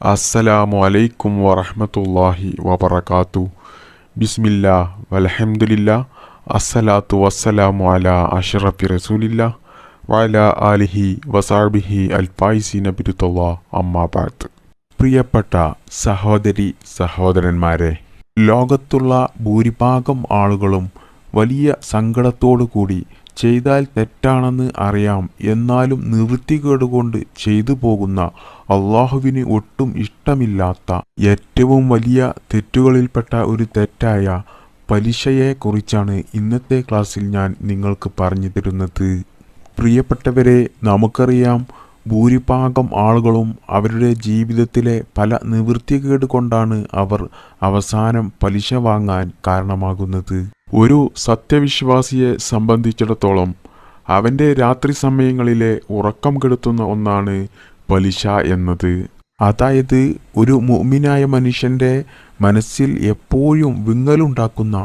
അസ്സലാമു അലൈക്കും വറഹമത്തല്ലാഹി വബറകാതു ബിസ്മില്ല വലഹമുല്ല അസ്സലാത്തു വസ്സലാമു അല അഷറഫി റസൂലില്ല വല ആലിഹി വസാബിഹി അൽഫായിസീന ബിരുത്തല്ലാ അമ്മാ ബഅദ്. പ്രിയപ്പെട്ട സഹോദരി സഹോദരന്മാരെ ലോകത്തുള്ള ഭൂരിഭാഗം ആളുകളും വലിയ സങ്കടത്തോടു കൂടി ചെയ്താൽ തെറ്റാണെന്ന് അറിയാം. എന്നാലും നിവൃത്തികേടുകൊണ്ട് ചെയ്തു പോകുന്ന അള്ളാഹുവിന് ഒട്ടും ഇഷ്ടമില്ലാത്ത ഏറ്റവും വലിയ തെറ്റുകളിൽപ്പെട്ട ഒരു തെറ്റായ പലിശയെക്കുറിച്ചാണ് ഇന്നത്തെ ക്ലാസ്സിൽ ഞാൻ നിങ്ങൾക്ക് പറഞ്ഞു തരുന്നത്. പ്രിയപ്പെട്ടവരെ നമുക്കറിയാം ഭൂരിഭാഗം ആളുകളും അവരുടെ ജീവിതത്തിലെ പല നിവൃത്തികേട് കൊണ്ടാണ് അവർ അവസാനം പലിശ വാങ്ങാൻ കാരണമാകുന്നത്. ഒരു സത്യവിശ്വാസിയെ സംബന്ധിച്ചിടത്തോളം അവന്റെ രാത്രി സമയങ്ങളിലെ ഉറക്കം കെടുത്തുന്ന ഒന്നാണ് പലിശ എന്നത്. അതായത് ഒരു മുഅ്മിനായ മനുഷ്യന്റെ മനസ്സിൽ എപ്പോഴും വിങ്ങലുണ്ടാക്കുന്ന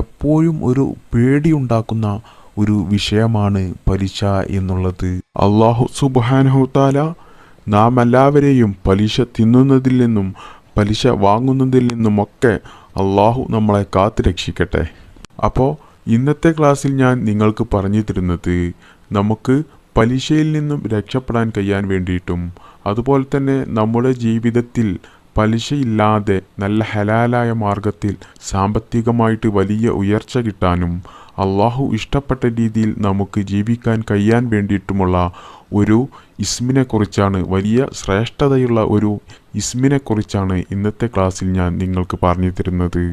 എപ്പോഴും ഒരു പേടിയുണ്ടാക്കുന്ന ഒരു വിഷയമാണ് പലിശ എന്നുള്ളത്. അള്ളാഹു സുബാനഹുത്താല നാം എല്ലാവരെയും പലിശ തിന്നുന്നതിൽ നിന്നും പലിശ വാങ്ങുന്നതിൽ നിന്നുമൊക്കെ അള്ളാഹു നമ്മളെ കാത്തു രക്ഷിക്കട്ടെ. അപ്പോൾ ഇന്നത്തെ ക്ലാസ്സിൽ ഞാൻ നിങ്ങൾക്ക് പറഞ്ഞു തരുന്നത് നമുക്ക് പലിശയിൽ നിന്നും രക്ഷപ്പെടാൻ കഴിയാൻ വേണ്ടിയിട്ടും അതുപോലെ തന്നെ നമ്മുടെ ജീവിതത്തിൽ പലിശയില്ലാതെ നല്ല ഹലാലായ മാർഗത്തിൽ സാമ്പത്തികമായിട്ട് വലിയ ഉയർച്ച കിട്ടാനും അള്ളാഹു ഇഷ്ടപ്പെട്ട രീതിയിൽ നമുക്ക് ജീവിക്കാൻ കഴിയാൻ വേണ്ടിയിട്ടുമുള്ള ഒരു ഇസ്മിനെക്കുറിച്ചാണ് വലിയ ശ്രേഷ്ഠതയുള്ള ഒരു ഇസ്മിനെക്കുറിച്ചാണ് ഇന്നത്തെ ക്ലാസ്സിൽ ഞാൻ നിങ്ങൾക്ക് പറഞ്ഞു തരുന്നത്.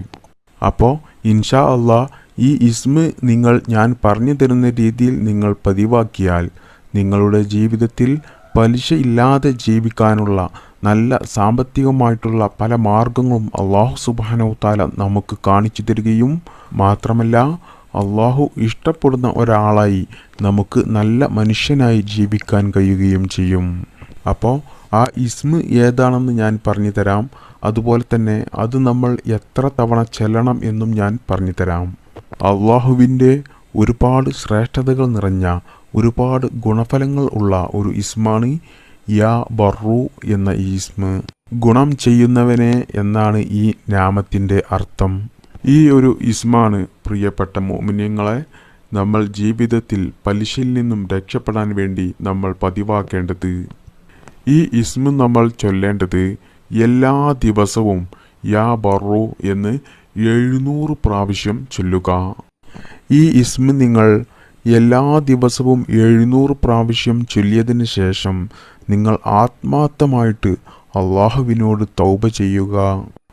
അപ്പോൾ ഇൻഷാ അള്ളാ ഈ ഇസ്മ് നിങ്ങൾ ഞാൻ പറഞ്ഞു തരുന്ന രീതിയിൽ നിങ്ങൾ പതിവാക്കിയാൽ നിങ്ങളുടെ ജീവിതത്തിൽ പലിശ ഇല്ലാതെ ജീവിക്കാനുള്ള നല്ല സാമ്പത്തികമായിട്ടുള്ള പല മാർഗങ്ങളും അള്ളാഹു സുബാനോ താല നമുക്ക് കാണിച്ചു തരികയും മാത്രമല്ല അള്ളാഹു ഇഷ്ടപ്പെടുന്ന ഒരാളായി നമുക്ക് നല്ല മനുഷ്യനായി ജീവിക്കാൻ കഴിയുകയും ചെയ്യും. അപ്പോൾ ആ ഇസ്മ് ഏതാണെന്ന് ഞാൻ പറഞ്ഞു തരാം. അതുപോലെ തന്നെ അത് നമ്മൾ എത്ര തവണ ചെല്ലണം എന്നും ഞാൻ പറഞ്ഞു തരാം. അള്ളാഹുവിന്റെ ഒരുപാട് ശ്രേഷ്ഠതകൾ നിറഞ്ഞ ഒരുപാട് ഗുണഫലങ്ങൾ ഉള്ള ഒരു ഇസ്മാണ് യാ ബറു എന്ന ഈ ഇസ്മ്. ഗുണം ചെയ്യുന്നവനെ എന്നാണ് ഈ നാമത്തിന്റെ അർത്ഥം. ഈ ഒരു ഇസ്മാണ് പ്രിയപ്പെട്ട മോമിനിയങ്ങളെ നമ്മൾ ജീവിതത്തിൽ പലിശയിൽ നിന്നും രക്ഷപ്പെടാൻ വേണ്ടി നമ്മൾ പതിവാക്കേണ്ടത്. ഈ ഇസ്മ നമ്മൾ ചൊല്ലേണ്ടത് എല്ലാ ദിവസവും യാ ബറു എന്ന് എഴുന്നൂറ് പ്രാവശ്യം ചൊല്ലുക. ഈ ഇസ്മ നിങ്ങൾ എല്ലാ ദിവസവും എഴുന്നൂറ് പ്രാവശ്യം ചൊല്ലിയതിന് ശേഷം നിങ്ങൾ ആത്മാർത്ഥമായിട്ട് അള്ളാഹുവിനോട് തൗബ ചെയ്യുക.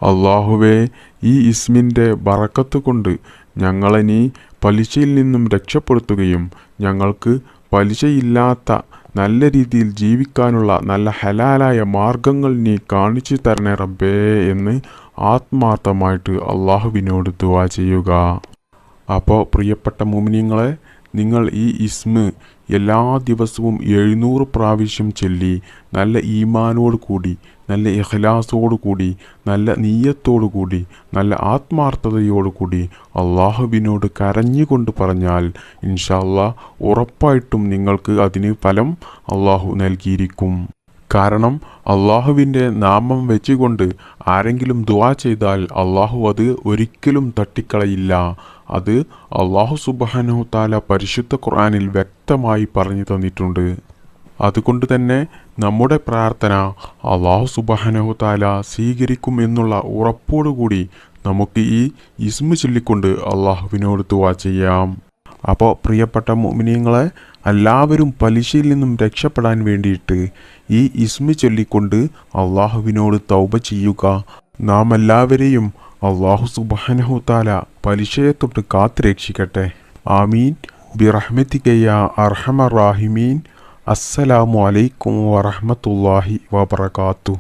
അള്ളാഹുവെ ഈ ഇസ്മിന്റെ ബറക്കത്ത് കൊണ്ട് ഞങ്ങളെ നീ പലിശയിൽ നിന്നും രക്ഷപ്പെടുത്തുകയും ഞങ്ങൾക്ക് പലിശയില്ലാത്ത നല്ല രീതിയിൽ ജീവിക്കാനുള്ള നല്ല ഹലാലായ മാർഗങ്ങൾ നീ കാണിച്ചു തരണേ റബ്ബേ എന്ന് ആത്മാർത്ഥമായിട്ട് അള്ളാഹുവിനോട് ദുവാ ചെയ്യുക. അപ്പോൾ പ്രിയപ്പെട്ട മുമിനിങ്ങളെ നിങ്ങൾ ഈ ഇസ്മ എല്ലാ ദിവസവും എഴുന്നൂറ് പ്രാവശ്യം ചൊല്ലി നല്ല ഈമാനോട് കൂടി നല്ല ഇഖ്ലാസോട് കൂടി നല്ല നീയത്തോടു കൂടി നല്ല ആത്മാർത്ഥതയോടു കൂടി അള്ളാഹുവിനോട് കരഞ്ഞുകൊണ്ട് പറഞ്ഞാൽ ഇൻഷാല്ലാ ഉറപ്പായിട്ടും നിങ്ങൾക്ക് അതിന് ഫലം അള്ളാഹു നൽകിയിരിക്കും. കാരണം അള്ളാഹുവിന്റെ നാമം വെച്ചുകൊണ്ട് ആരെങ്കിലും ദുവാ ചെയ്താൽ അള്ളാഹു അത് ഒരിക്കലും തട്ടിക്കളയില്ല. അത് അള്ളാഹു സുബാനു താല പരിശുദ്ധ ഖുർആാനിൽ വ്യക്തമായി പറഞ്ഞു തന്നിട്ടുണ്ട്. അതുകൊണ്ട് തന്നെ നമ്മുടെ പ്രാർത്ഥന അള്ളാഹു സുബാനഹു താല സ്വീകരിക്കും എന്നുള്ള ഉറപ്പോടുകൂടി നമുക്ക് ഈ ഇസ്മു ചൊല്ലിക്കൊണ്ട് അള്ളാഹുവിനോട് ദുവാ ചെയ്യാം. അപ്പോൾ പ്രിയപ്പെട്ട മോമിനിയങ്ങളെ എല്ലാവരും പലിശയിൽ നിന്നും രക്ഷപ്പെടാൻ വേണ്ടിയിട്ട് ഈ ഇസ്മി ചൊല്ലിക്കൊണ്ട് അള്ളാഹുവിനോട് തൗബ ചെയ്യുക. നാം എല്ലാവരെയും അള്ളാഹു സുബാനഹു താല പലിശയെ തൊട്ട് കാത്തു രക്ഷിക്കട്ടെ. ആമീൻ. ബിറഹ്മത്തിക്കയ്യ അർഹമ റാഹിമീൻ. അസ്സലാമു അലൈക്കും വറഹമത്തല്ലാഹി വബർക്കാത്തു